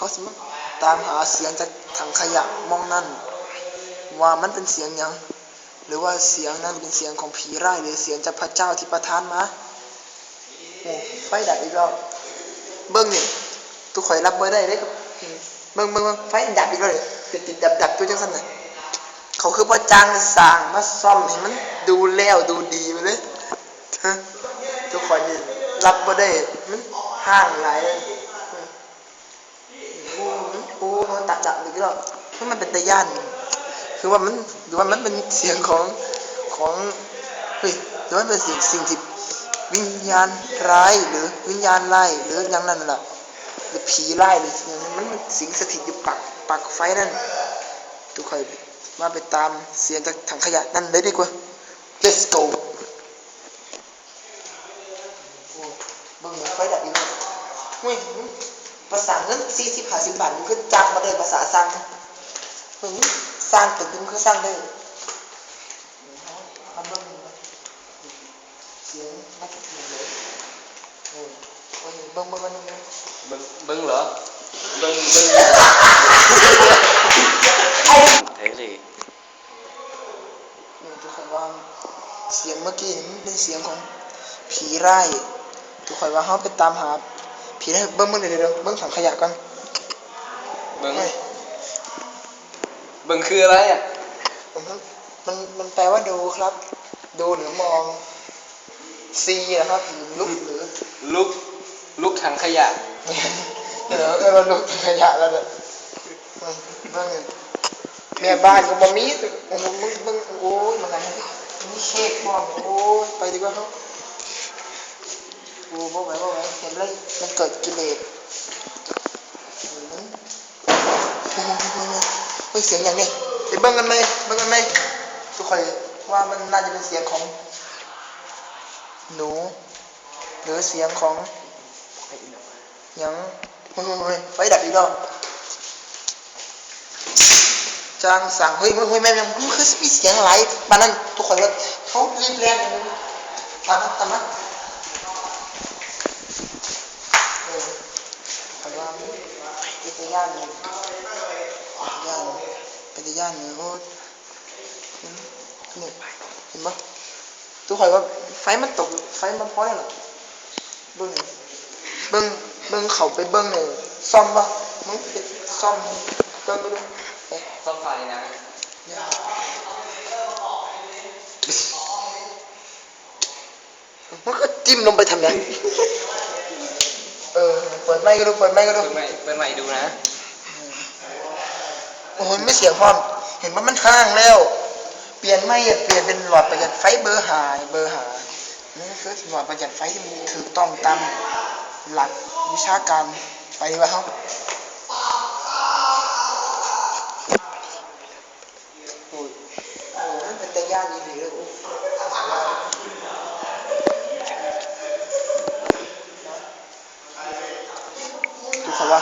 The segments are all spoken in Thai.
เขาสมาตามหาเสียงจากถังขยะมองนั่นว่ามันเป็นเสียงยัง หรือว่าเสียงนั้นเป็นเสียงของผีร้ายหรือเสียงจากพระเจ้าที่ประทานมาโอ้ไฟดับอีกแล้วเบิ้งนี่ตุกข่อยรับเบอร์ได้เลยครับเบิ้งเบิ้งไฟดับอีกแล้วเลยติดติดดับดับตัวจังสันน่ะเขาคือพระจ้างสร้างมาซ่อมให้มันดูแล้วดูดีไปเลยฮะทุกคนนี่รับเบอร์ได้มันห่างหลายเลย มันตัดดับอีกแล้วเพราะมันเป็นตะย่านคือว่ามันหรือว่ามันเป็นเสียงของของเฮ้ยหรือว่ามันเป็นสิ่งสิ่งที่วิญญาณร้ายหรือวิญญาณร้ายหรืออย่างนั้นล่ะหรือผีร้ายหรือสิ่งนั้นมันมันสิงสถิตอยู่ปักปักไฟนั่นทุกคนมาไปตามเสียงจากถังขยะนั่นเลยดีกว่า let's go โอ้เบิ่งไฟดับอีกแล้วเฮ้ย ภาษาเงินสี่สิบห้าสิบบาทมันคือจังมาเลยภาษาสั่งเฮ้ยสร้างตึกมันคือสร้างได้ทำเบิ่งเสียงมาจากไหนเลยโอ้ยโอ้ยเบิ่งเบิ่งเบิ่งเบิ่งบึงบึงเหรอเบึงบึงเฮ้ยสินี่ทุกคนว่าเสียงเมื่อกี้นี่เป็นเสียงของผีไร่ายทุกคนว่าเขาไปตามหา ผีไร่ายเบิ้งเบิ้งเดี๋ยวเดี๋ยวเบิ้งถังขยะกันบึงเฮ้ยบึงคืออะไรอะผมว่ามันมันแปลว่าดูครับ ดูหรือมองซีนะครับหรือลุกหรือลุกลุกถังขยะเดี๋ยวเออเราลุกถังขยะแล้วเนี่ยเฮ้ยเบิ้งเนี่ยแม่บ้านก็บ่มีโอ้โหมึงมึงโอ้ยมันอะไรมีเค้กบ้องโอ้ยไปดีกว่าเขา โอ้บ่ไหวบ่ไหวเห็นเลยมันเกิดกิเลสอืมโอ้โหเฮ้ยเสียงอย่างนี้ไปเบิ่งกันไหมเบิ่งกันไหมทุกคนว่ามันน่าจะเป็นเสียงของ หนู หรือเสียงของยังเฮ้ยเฮ้ยเฮ้ยไฟดับอีกแล้วจางสั่งเฮ้ยเฮ้ยเฮ้ยแม่แม่มันคือมีเสียงไรบ้านนั้นทุกคนว่าเขารีบแรงตามนตามนะ เออคำว่าเป็นตะ ย่านเลยย่านเป็นตะย่านเลยโอ้นี่เห็นปะทุกคนว่าไฟมันตกไฟมันพอแล้วเหรอเบิ้งหน่อยเบิ้งเบิ้งเขาไปเบิ้งเลยซ่อมปะมึงไปซ่อมเบิ้งไปดูเอ๊ะซ่อมไฟนะย่ามันก็จิ้มลงไปทำไงเออเปิดไมค์ก็ดูเปิดไมค์ก็ดูเปิดใหม่เปิดใหม่ดูนะโอ้ยไม่เสียงพร้อม เห็นว่ามันค้างแล้ว เปลี่ยนไม่เปลี่ยนเป็นหลอดประหยัดไฟเบอร์หายเบอร์หานี่คือหลอดประหยัดไฟที่มันถูกต้องตามหลักวิชาการไปดีกว่าครับโอ้ยโอ้ยมันเป็นตะย่านยี่หลีเลย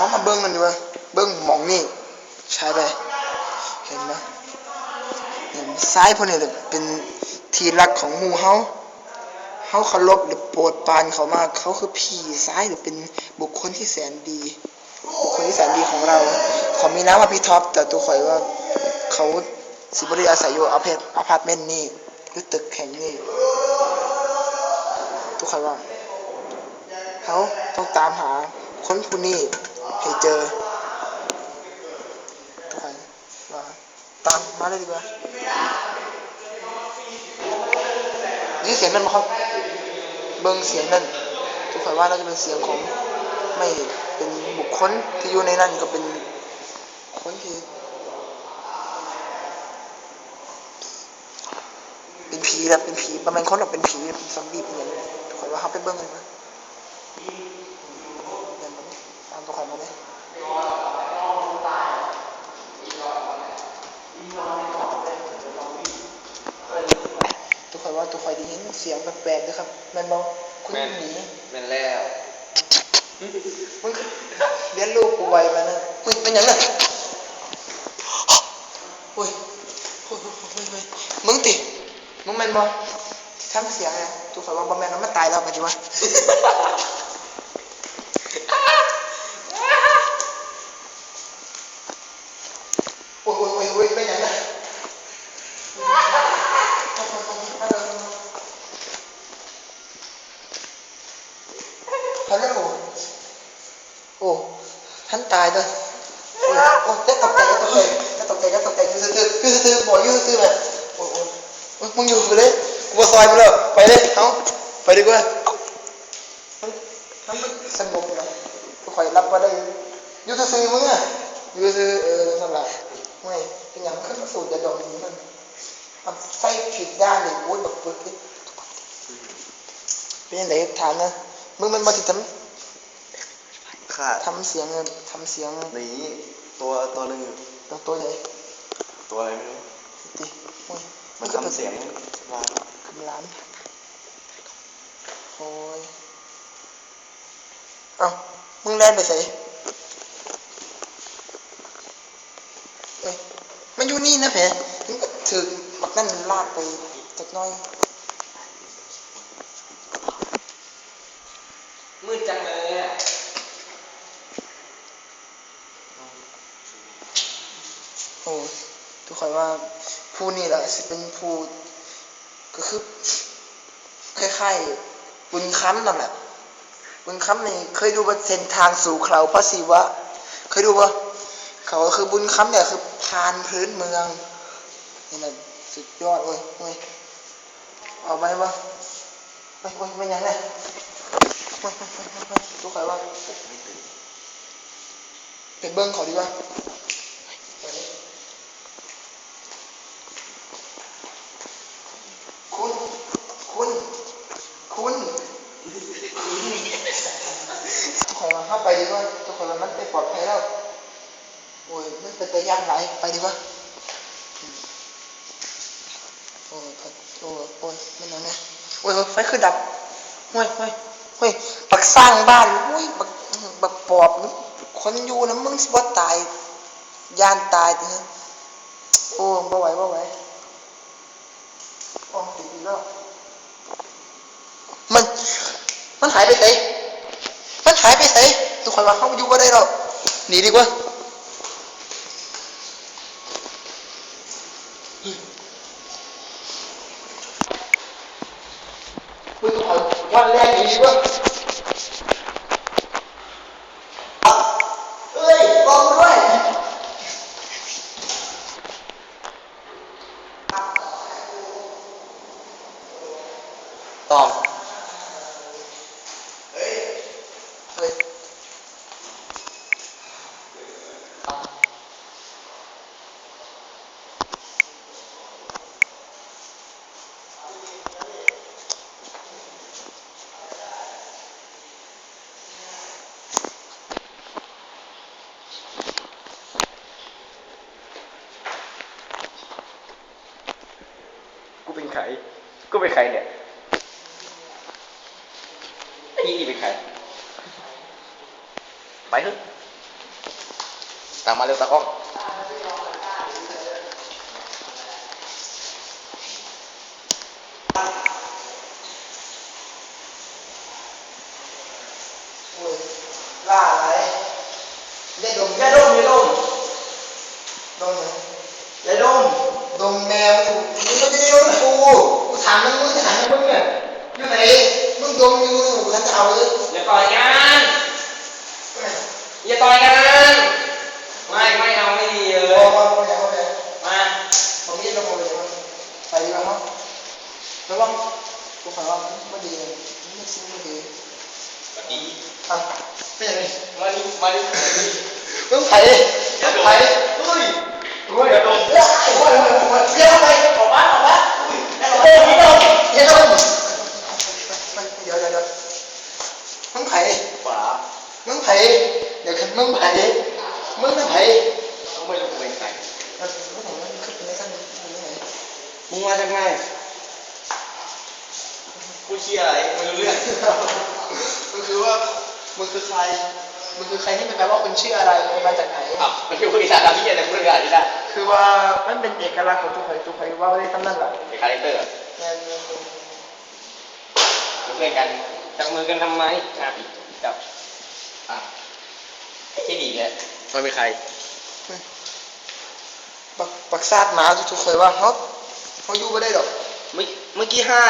โอ้ยทุกคนว่าเขามาเบิ้งกันดีกว่าเบิ้งมองนี่ใช่ไปเห็นไหมเห็นซ้ายพวกนี้เป็นทีรักของหมูเฮาเฮาเคารพหรือโปรดปานเขามากเขาคือพี่ซ้ายหรือเป็นบุคคลที่แสนดี บุคคลที่แสนดีของเราเขามีน้ำว่าพี่ท็อปแต่ตัวข่อยว่าเขาสิบริอาศัยอยู่อพาร์ตอพาร์ตเมนต์นี่หรือตึกแห่งนี้ตัวข่อยว่าเขาต้องตามหาคนผู้นี้ ให้เจอทุกคนว่าตามมาเลยดีกว่านี่เสียงนั่นไหมครับ เบิ้งเสียงนั่นทุกคนว่าน่าจะเป็นเสียงของไม่เป็นบุคคลที่อยู่ในนั้นก็เป็นคนที่เป็นผีแล้วเป็นผีประมาณคนหรอกเป็นผีเป็นซอมบี้เป็นอย่างนี้ทุกคนว่าเขาไปเบิ้งกันนะเดินมาดิตามตัวข่อยมาเลย ทุกคนว่าตัวข่อยได้ยินเสียงแปลกๆนะครับแมันบอกคุณแม่นหนีแม่นแล้วมันคือเลี้ยงลูกกูไวมานะอุ้ยเป็นอย่างนั้นอุ้ยอุ้ยอุ้ยอุ้ยอุ้ยมึงติ มึงแมนบอทำเสียงไงทุกคนว่าบอแมนแล้วมันตายแล้วปัจจุบัน โฮัลโหลโอ้ท่านตายเลยโอ้ยโอ้ยจะตกใจจะตกใจจะตกใจจะตกใจคือซื้อคือซื้อบอกยู่ซื้อแบบโอ้โอ้มึงอยู่ไปเลยกูมาซอยมึงแล้วไปเลยเอาไปดีกว่ามันมันไม่สงบนะกูคอยรับมาได้ยู่ซื้อมึงอะยู่ซื้อเออนั่นแหละไม่เป็นอย่างขึ้นสูตรยาดมนี้มันมันไฟผิดด้านเลยโอ้ยแบบปึกเลยเป็นยังไงถามนะ มึงมันมาติดทำขาดทำเสียงเงินทำเสียงหนีตัวตัวหนึ่งตัวตัวใหญ่ตัวอะไรไม่รู้ดิโอ้ยมันก็ทำเสียงร้านคำร้านโอ้ยเอ้ามึงแล่นไปใส่เอ้ยมันอยู่นี่นะเพมึงก็ถือบักนั่นลากไปจักหน้อย มืดจังเลยอะ โอ้ย ทุกคนว่าผู้นี่แหละสิเป็นผู้ก็คือคล้ายๆบุญค้ำนั่นแหละบุญคำนี่เคยดูว่าเส้นทางสู่เขาพระศิวะ เคยดูว่าเขาคือบุญคำเนี่ยคือพานพื้นเมืองนี่แหละสุดยอดเลยเว้ยเอาไปวะไปไปไปยังไงไปไปไปไปไปทุกคนว่าไปเบิ้งเขาดีกว่าไปเลยคุณคุณคุณ ทุกคนว่าเข้าไปดีกว่าทุกคนว่ามันไปลอดภัยแล้วโอ้ยมันเป็นตัวอย่างไรไปดีว่าอืมโอ้ยโอ้ยโอ้ยมันยังไงโอ้ยไฟคือดับโอ้ยโอ้ยโอ้ยปักสร้างบ้านโอ้ยบักบักปอบคนอยู่นะมึงสิบ่ตายย่านตายทีนี้โอ้บ่ไหวบ่ไหวโอ้ติดอีกแล้วมัน มันหายไปไหนมันหายไปไหน ทุกคนว่าเข้าอยู่ก็ได้หรอกหนีดีกว่ามึงทุกคนวันแรกหนีดีกว่าเอ้ยบอกด้วยตอบ เฮ้ย กูเป็นใคร กูเป็นใครเนี่ย พี่นี่เป็นใคร ไปเถอะตามมาเร็วตากล้องอย่าอะไรยาดมอย่าดมอย่าดมดมไหนยาดมดมแมวอยู่มึงไม่ได้ดมกูามมึงมึงถามมึงเนี่ยอยู่ไหนมึงดมอยู่กูฉันจะเอาเลยอย่าต่อยกันอย่าต่อยกันไม่ไม่เอาไม่ดีเลโอ้ยโหโอ้โหโอ้โหมาผมมีดมาโมเลยไปดีกว่าเนาะระวังกูขอร้องไม่ดีเลยไม่ซิ่งไม่ดีดีอะไม่อย่างนี้มาดิมาดิมึงไผ่ไผ่เฮ้ยโอ้ยอย่าดมเฮ้ยโอ้ยโอ้ยโอ้ยเดี๋ยวไปออกมาออกมา เฮ้ยอย่าดมอย่าดมเดี๋ยวเดี๋ยวเดี๋ยวมึงไผ่ฝามึงไผ่เดี๋ยวมึงไผ่มึงไม่ไผ่ต้องไม่รู้เป็นใครแล้วผมมันขึ้นไปในขั้นนี้ยังไงมึงมาจากไหนกูเชียร์อะไรไม่รู้เรื่องมันคือว่ามึงคือใครมึงคือใครที่มันแปลว่าคุณชื่ออะไรมึงมาจากไหนอ้าวมันคือคนอีสานทำที่เกียรติพูดกันที่ได้ คือว่ามันเป็นเอกลักษณ์ของทุกคนทุกคนว่าได้ทำนั่นแหละเป็นคาแรคเตอร์งานเป็นเพื่อนกันจับมือกันทำไมอะจับอะที่ดีเนี่ยมันเป็นใครปักปักซาดหมาทุกๆคนว่าเขาเขาอยู่ไม่ได้หรอกเมื่อเมื่อกี้ให้